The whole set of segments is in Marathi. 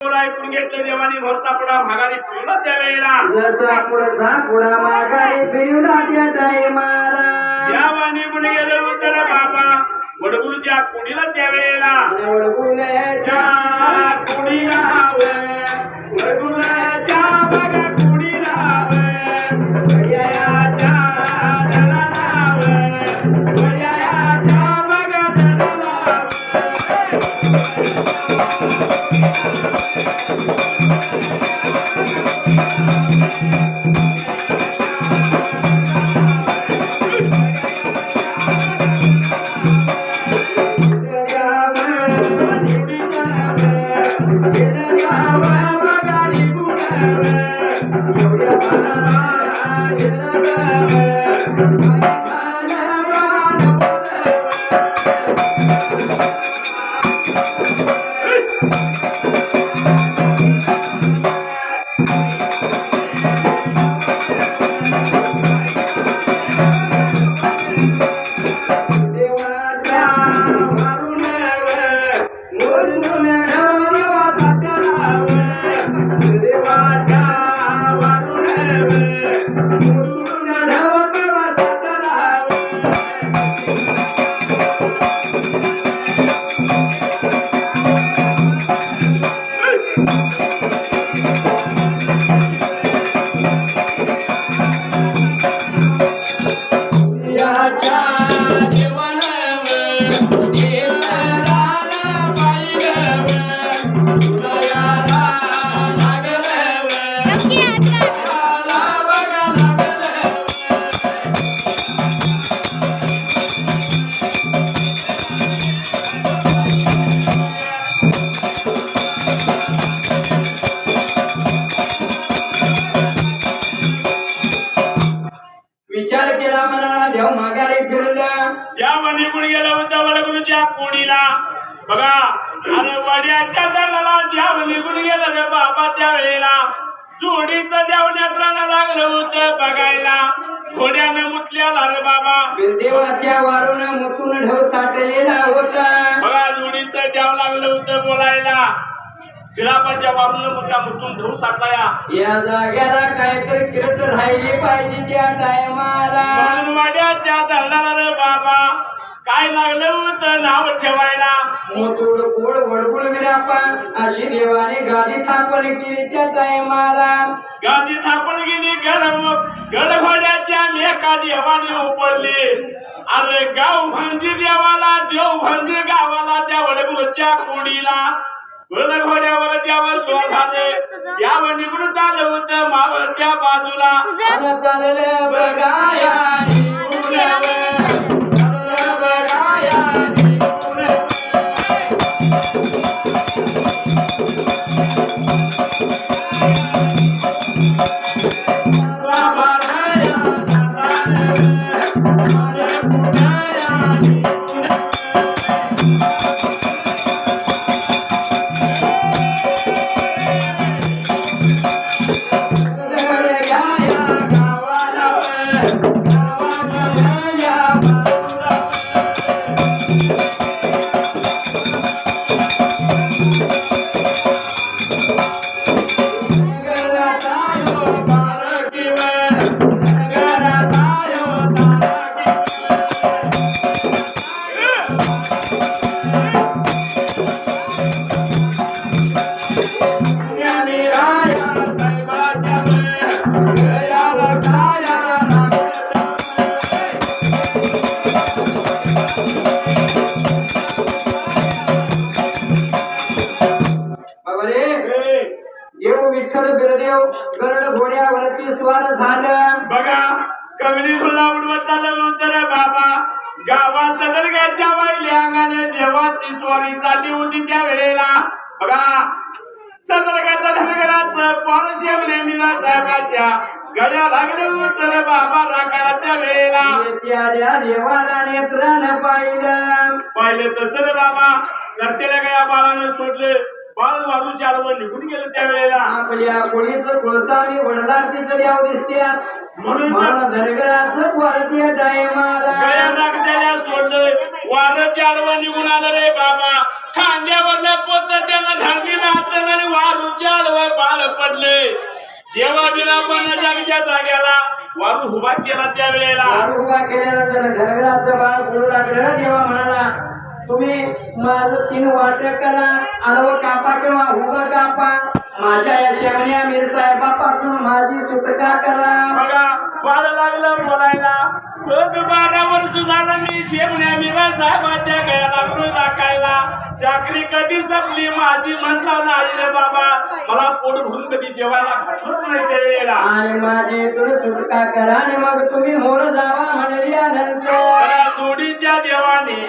ऐकून घेतलं देवानी भरता पुढा भागाने फिरला त्यावेळेला जसा पुढचा पुढा मागाई फिरला त्या टायमाला देवाने कुठे गेलं होतं रे बाबा. वडगुरूच्या कुणीला त्यावेळेला वडगुल्याच्या कुणीला वडगुरूच्या Thank you. वड्याच्या दलाला जेव्हा निघून गेलं रे बाबा त्या वेळेला जोडीचं देवण्यात राहणं लागलं होतं बघायला. घोड्यानं मुतल्याला रे बाबा. देवाच्या वारून मुतून ढव साठलेला होता. बघा जोडीचं द्यावं लागलं होतं बोलायला. बिरापाच्या वारून मुद्दा मुतून ढऊ साठलाया. या जाग्याला काहीतरी करत राहिली पाहिजे त्या टायमाला. वाड्याच्या दलाला रे बाबा. काय लागलं होतं? मोतूड कोड वडकुड विरापा अशी देवाने गादी थापण केली त्या टायमाला. गादी थापण गेली गड गडघोड्याच्या मेका देवाने उपडली. अरे गाव भांजी देवाला देव भांजी गावाला त्या वडगुलच्या कोडीला. गडघोड्यावर देवा स्वधाने यावर निघून चाललं होतं मावळ त्या बाजूला. चाललं बघाया. बाबा त्या देवाला नेत्रानं पाहिलं. पाहिलं तसं बाबा. चर्चेला काय बाळानं सोडलं? बाळ वाळूच्या आडवं निघून गेलं त्या वेळेला आपल्या कोळीचं कोळसामी वडला तिचं देव दिसत्या. म्हणून मला धनगराचं परती टायमाला सोडलं. वारच्या आडवं निघून आलं रे बाबा. खांद्यावरलं पोत त्यानं धरलेलं हातलं आणि वार पडले. केव्हा बिना पण जाग्याला वारू उभा केला त्यावेळेला वारू उभा केल्यानंतर धनगराचं बाळ बोलू लागलं देवा म्हणाला तुम्ही माझं तीन वाट्या करा आडवं कापा किंवा उभं कापा. माझ्या या शेवण्या मीर साहेबापासून माझी सुटका करा? बघा बाळ लागलं बोलायला. रोज बारा वर्ष झालं मी शेमण्या मीरा साहेबाच्या गया लागलो राखायला चाकरी कधी संपली माझी म्हणला नाही रे बाबा. मला पोट भरून कधी जेवायला घातलंच नाही त्या वेळेला आणि माझी तुला सुटका करा? आणि मग तुम्ही मोर जावा म्हणल्यानंतर त्या जोडीच्या देवाने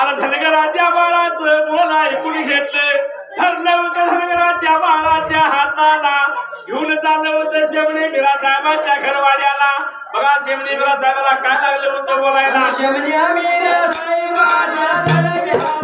आणि धनगराच्या बाळाचं बोल ऐकून घेतलं. ठरलं होतं धनगराच्या बाळाच्या हाताला. घेऊन चाललं होतं शेमणे मिरा साहेबाच्या घरवाड्याला. बघा शेमणे मिरा साहेबाला काय लागलं होतं बोलायला? शेवण्या मीर साहेबाच्या साहेबाच्या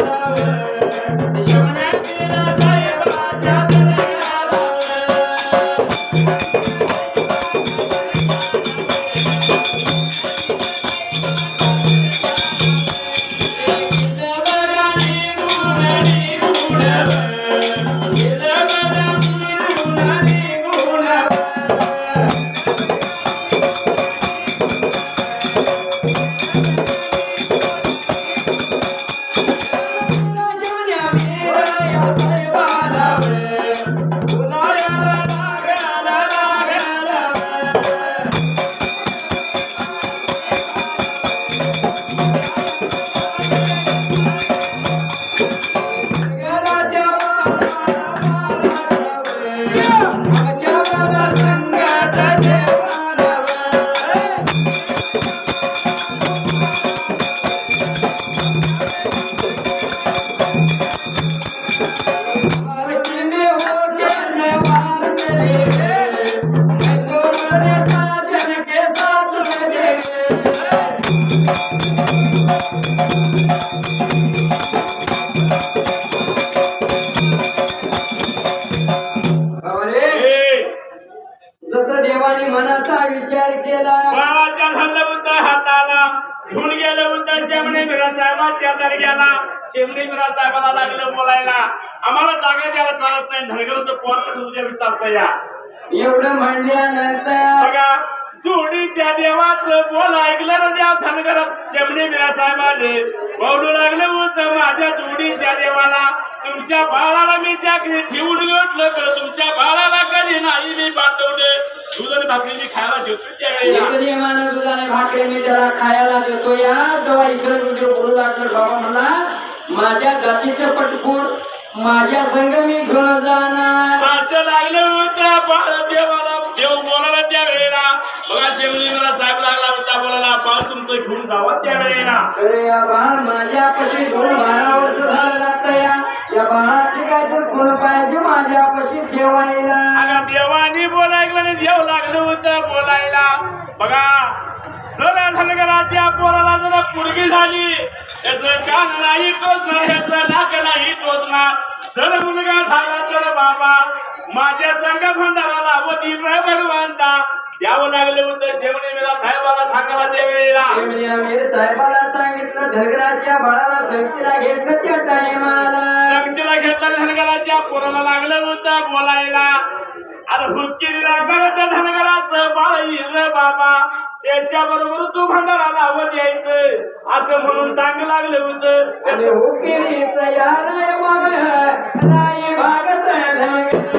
दरग्याला हे, घेऊन गेलं होतं शेमणे मीरा साहेबाच्या दर्ग्याला शेमणे मीरा साहेबाला लागलं बोलायला. आम्हाला जागा द्यायला चालत नाही. धनगरचं पोराचं उद्या विचारतं या. एवढं म्हणल्यानंतर बघा जोडीच्या देवाचं बोल ऐकलं ना देव धनगर शेमणे साहेबाने. बोलू लागलं होतं माझ्या जोडीच्या देवाला. तुमच्या बाळाला मी चाकरी ठेवून घेतलं तर तुमच्या बाळाला कधी नाही मी पाठवले. दूध आणि भाकरी मी खायला देतो त्यावेळेला. एकदी मानव दुधाने भाकरी मी त्याला खायला देतो या. तेव्हा इकडे तुझे बोलू लागलं बाबा मला माझ्या जातीचं पटकूर माझ्या संघ मी घेऊन जाणार. असं लागलं होतं बघा शेवली मला साहेब लागला होता बोलायला बाळ तुमचं घेऊन जावं त्या वेळेला अरे या बाळ माझ्यापाशी दोन झालं लागतं या. या बाळाची काय तर खूण पाहिजे माझ्यापाशी ठेवायला. अगं देवानी बोलायला आणि देव लागलं होतं बोलायला. बघा जर धनगराच्या पोराला जर पुरगी झाली याचं कान नाही टोचणार याचं नाक नाही टोचणार. जर मुलगा झाला तर बाबा माझ्या संघ भंडारा लावती रे भगवंता द्यावं लागलं होतं शेवणे मेला साहेबाला सांगायला त्या वेळेला शेवटी आम्ही साहेबाला सांगितलं धनगराच्या बाळाला संगतीला घेतलं त्या टायमाला. संगतीला घेतला धनगराच्या पोराला लागलं होतं बोलायला. अरे हुक्कीला बघत धनगराचं बाळ येईल रे बाबा. त्याच्या बरोबर तू भंडारा लावत यायचं. असं म्हणून सांग लागलं होतं. हुकिरीच या राय भागत धनगर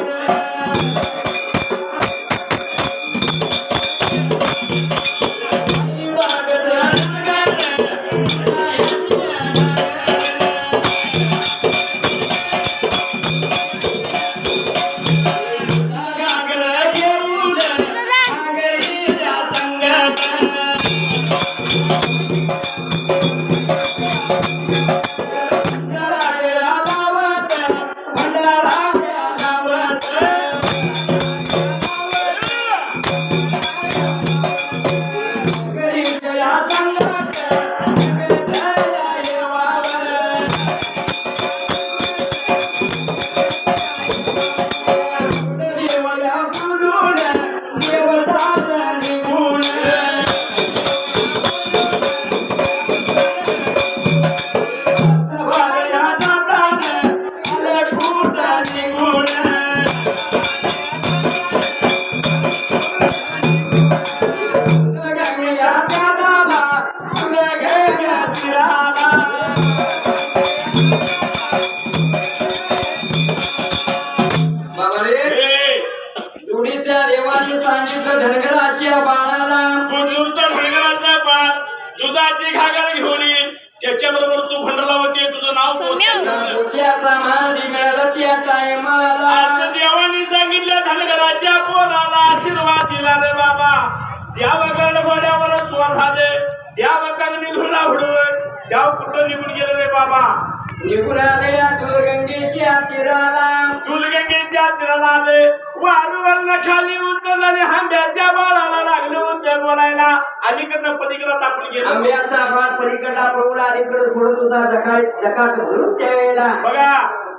वारूवरनं खाली उतरलं आणि आंब्याच्या बाळाला लागलं होतं बोलायला. अलीकडनं पलीकडं टाकून गेलं. आंब्याचा बाळ पलीकडला प्रौढ अलीकडे सोडत होता जकाळ जकात भरून त्यावेळेला बघा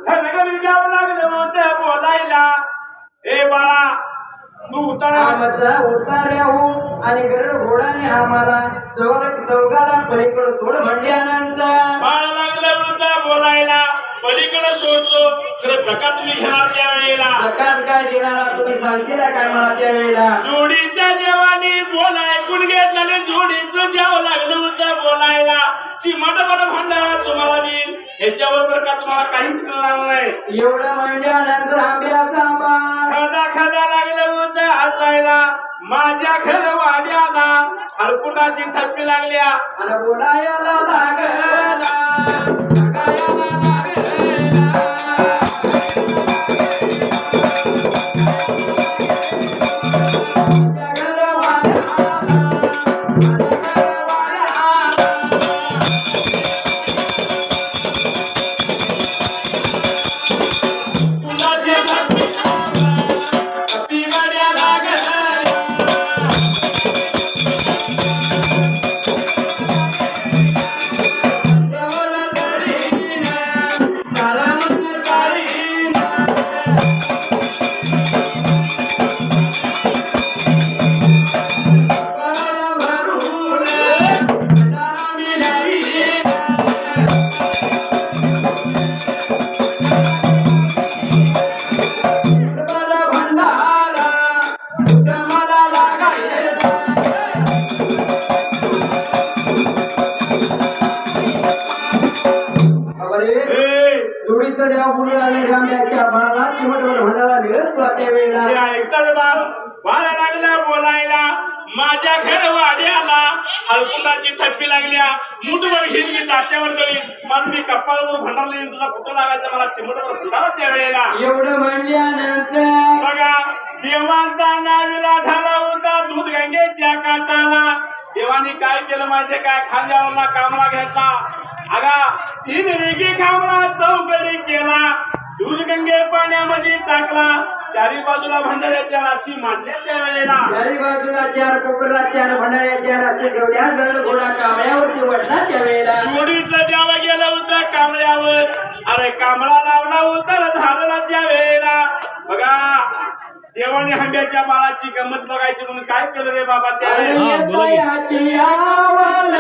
धनगर द्यावं लागलं होतं बोलायला. ए बाळा तू उतर. आमचा उतार्याहून आणि गरुड घोडाने आम्हाला चौघ चौघाला पलीकडे सोड म्हणल्यानंतर. बाळ लागलं होतं बोलायला. पलीकडं सोडतो. खरं झका तुम्ही घेणार त्या वेळेला. जकात काय देणारा तुम्ही सांगशील काय मला त्यावेळेला जोडीच्या देवाने बोल ऐकून घेतलं आणि जोडीचं द्यावं लागलं होतं बोलायला. चिमट बरं भांडारा तुम्हाला देईल ह्याच्याबरोबर का तुम्हाला काहीच मिळणार नाही? एवढं म्हणल्यानंतर आंब्याचा खदा खदा लागलं होतं हसायला. माझ्या घर वाड्याला हरकुटाची थप्पी लागल्या. आणि बोलायला लागला. देव बोलू लागले मिळत तुला त्यावेळेला ऐकतात बोलायला. माझ्या घर वाड्याला हलकुंडाची थप्पी लागल्या. मुठभर घेऊन मी जात्यावर गळी माझं मी कप्पाळवर भंडारले तुझा कुठं लागायचं? मला चिमटवर भंडारा त्या वेळेला. एवढं म्हणल्यानंतर बघा देवांचा नाविला झाला होता. दूध गंगेच्या काटाला देवाने काय केलं माहितीये काय? खांद्यावरला कामळा घेतला. अगा तीन रेगी कामळा चौकडी केला. दूध गंगे पाण्यामध्ये टाकला. चारी बाजूला भंडाऱ्याच्या राशी मांडल्या त्या वेळेला. चारी बाजूला चार कोपरला चार भंडाऱ्या चार असे ठेवल्या. गड घोडा कांबळ्यावरती वडला त्यावेळेला जोडीचं द्यावं गेलं होतं कांबळ्यावर अरे कांबळा लावला होता ना झालेला त्या वेळेला. बघा देवाने हंड्याच्या बाळाची गंमत बघायची म्हणून काय केलं रे बाबा? त्यावेळेला याची आवल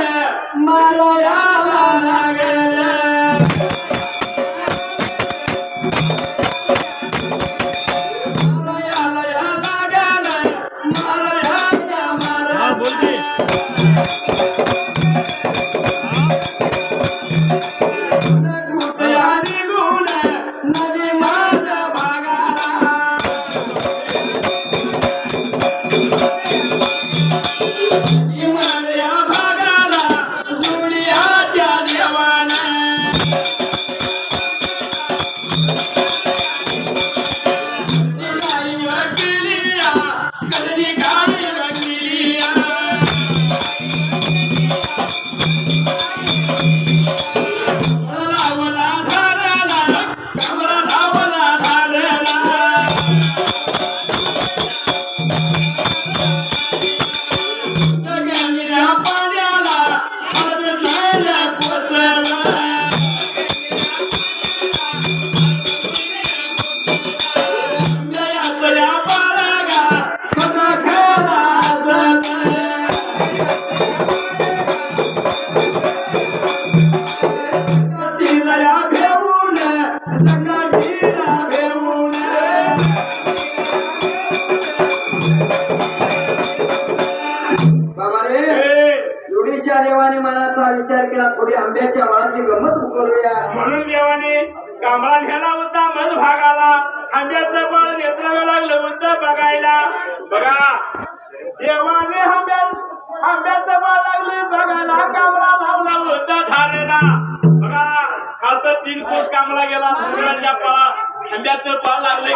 कोस कांबळा गेला डोंगराच्या पळा आंब्याचं बळ लागले?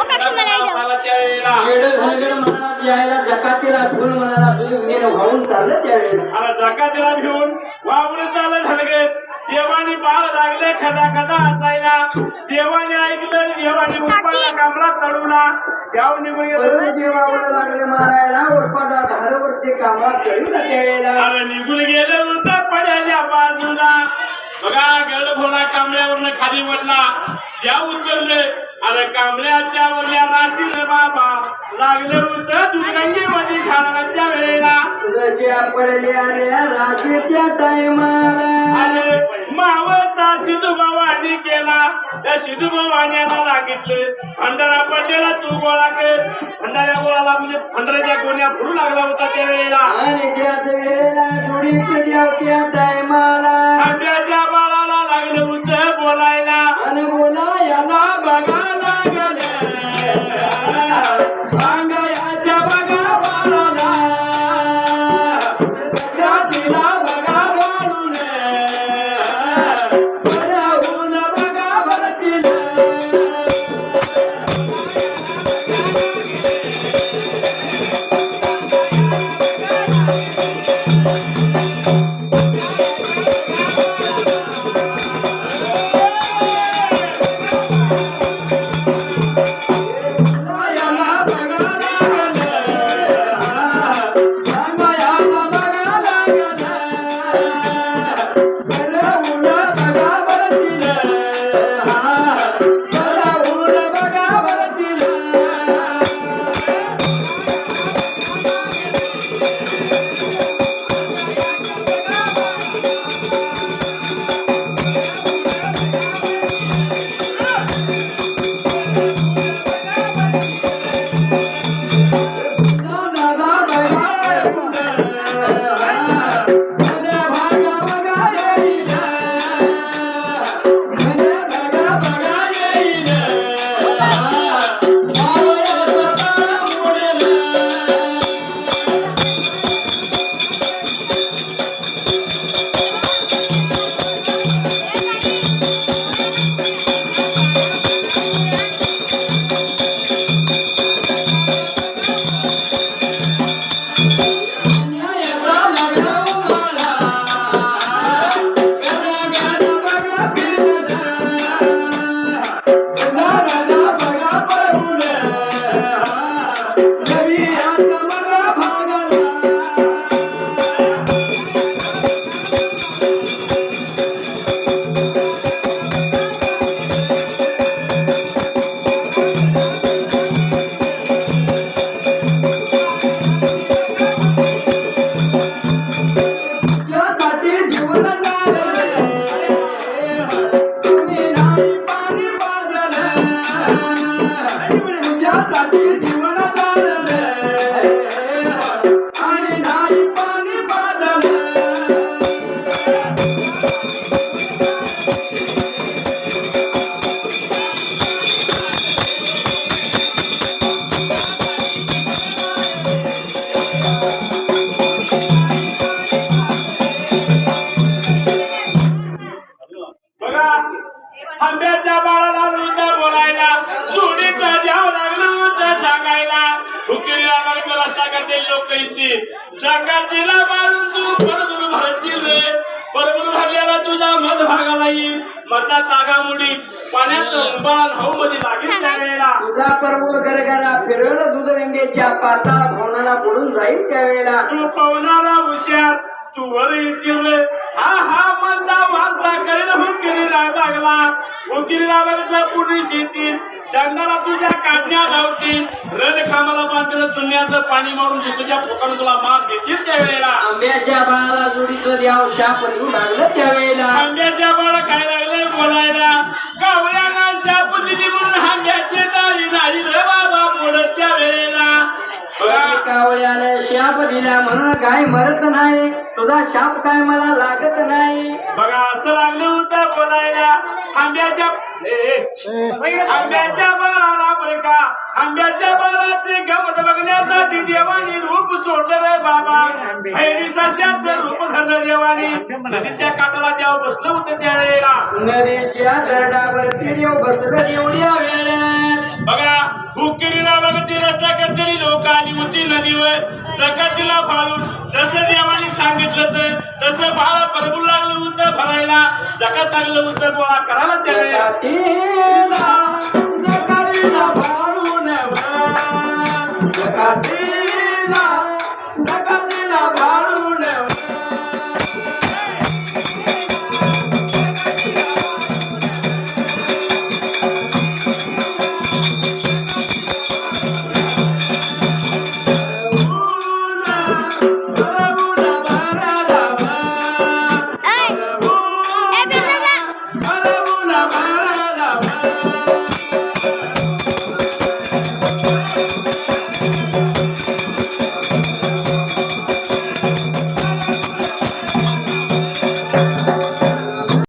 सालाच्या वेळेला. जकातीला म्हणाला वाहून चाललं त्यावेळेला. आणि देवाने बाळ लागले खदा खदा असायला. देवाने ऐकलं देवाने उपाला कांबळा चढवला. गाव निघून गेलं. देवावर लागले मारायला उरपाटा धारवरती कामा चढीला त्यावेळेला. अरे निघून गेलं होतं पड्याच्या बाजूला. बघा गरड भोला कांबळ्यावरनं खाली वडला त्या उतरले अरे कांबळ्याच्या वरल्या राशील बाबा लागलं होतं दुर्गंगी मध्ये खाण्याच्या जशी पडले आले राशी त्या टायमाला मावळता सिद्धू भावानी केला. त्या सिद्धू भावाण्याला सांगितलं भंडारा पडलेला तू गोळा कर. भंडाऱ्या गोळाला म्हणजे भंडाऱ्याच्या गोण्या फुरू लागला होता त्या वेळेला आणि त्याच वेळेला जोडीत त्या टायमाला. आंब्याच्या बाळाला लागलं होतं बोलायला. आणि बोला याला बघा लागलं. నీ జీవన मधला तागा मुडी पाण्याचं मध्ये लागेल त्या वेळेला. तुझा परमूल गरगरा फिरवलं दूध गंगेच्या पाताळा भवनाला बुडून जाईल त्यावेळेला तू पवनाला हुशार तू वर येशील रे हा हा म्हणता वार्ता करेल हुकिरीला लागला. हुकिरीला लागला पुणे शेतील दंडाला तुझ्या काढण्या लावतील रण कामाला बांधलं चुन्याचं पाणी मारून जे तुझ्या पोकानं तुला मार देतील त्या वेळेला आंब्याच्या बाळाला जोडीचं द्याव शाप येऊ लागलं त्यावेळेला. आंब्याच्या बाळा काय लागले बोलायला? कावळ्यानं शाप दिली म्हणून आंब्याची टाळी नाही रे बाबा मोडत त्या वेळेला बघा कावळ्याने शाप दिला म्हणून गाय मरत नाही. तुझा शाप काय मला लागत नाही. बघा असं लागलं होतं बोलायला. आंब्याच्या आंब्याच्या बाळाला बरं का? आंब्याच्या बाळाचे गमत बघण्यासाठी देवानी रूप सोडलं रे बाबा. हैरी सश्याचं रूप धरलं देवानी. नदीच्या काठाला देव बसलं होतं त्यावेळेला नदीच्या दरडावरती देव बसलं एवढ्या वेळात. बघा हुकिरीला बघती रस्ता करतली लोक आली होती नदीवर. जगातीला फाळून जसं देवाने सांगितलं तर तसं बाळा परबू लागलं होतं भरायला. जगात लागलं होतं गोळा करायला त्याला जगातीला फाळून भाळून जगातीला